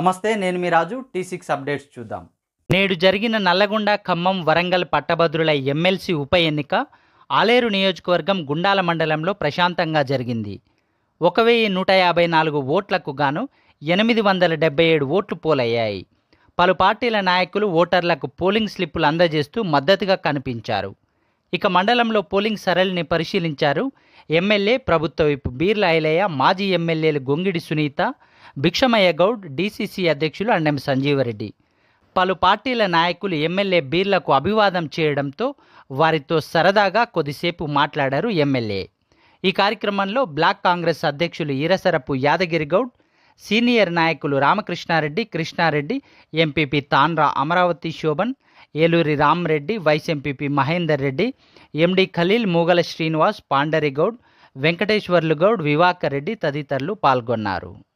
నమస్తే నేను మీ రాజు. టీ సిక్స్ అప్డేట్స్ చూద్దాం. నేడు జరిగిన నల్లగొండ ఖమ్మం వరంగల్ పట్టభద్రుల ఎమ్మెల్సీ ఉప ఎన్నిక ఆలేరు నియోజకవర్గం గుండాల మండలంలో ప్రశాంతంగా జరిగింది. ఒక వెయ్యి నూట యాభై నాలుగు ఓట్లకు గాను ఎనిమిది వందల డెబ్బై ఏడు ఓట్లు పోలయ్యాయి. పలు పార్టీల నాయకులు ఓటర్లకు పోలింగ్ స్లిప్పులు అందజేస్తూ మద్దతుగా కనిపించారు. ఇక మండలంలో పోలింగ్ సరళిని పరిశీలించారు. ఎమ్మెల్యే ప్రభుత్వ విప్ బీర్ల ఐలయ్య మాజీ ఎమ్మెల్యేలు గొంగిడి సునీత భిక్షమయ్య గౌడ్ డీసీసీ అధ్యక్షులు అండెం సంజీవరెడ్డి. పలు పార్టీల నాయకులు ఎమ్మెల్యే బీర్లకు అభివాదం చేయడంతో వారితో సరదాగా కొద్దిసేపు మాట్లాడారు ఎమ్మెల్యే. ఈ కార్యక్రమంలో బ్లాక్ కాంగ్రెస్ అధ్యక్షులు ఈరసరపు యాదగిరి గౌడ్ సీనియర్ నాయకులు రామకృష్ణారెడ్డి కృష్ణారెడ్డి ఎంపీపీ తాన్రా Amaravathi Shobhan Eluri Ramreddy vice MPP Mahender Reddy MD Khaleel Moogala Srinivas Pandarigoud Venkateshwarlu Goud Vivakareddy తదితరులు పాల్గొన్నారు.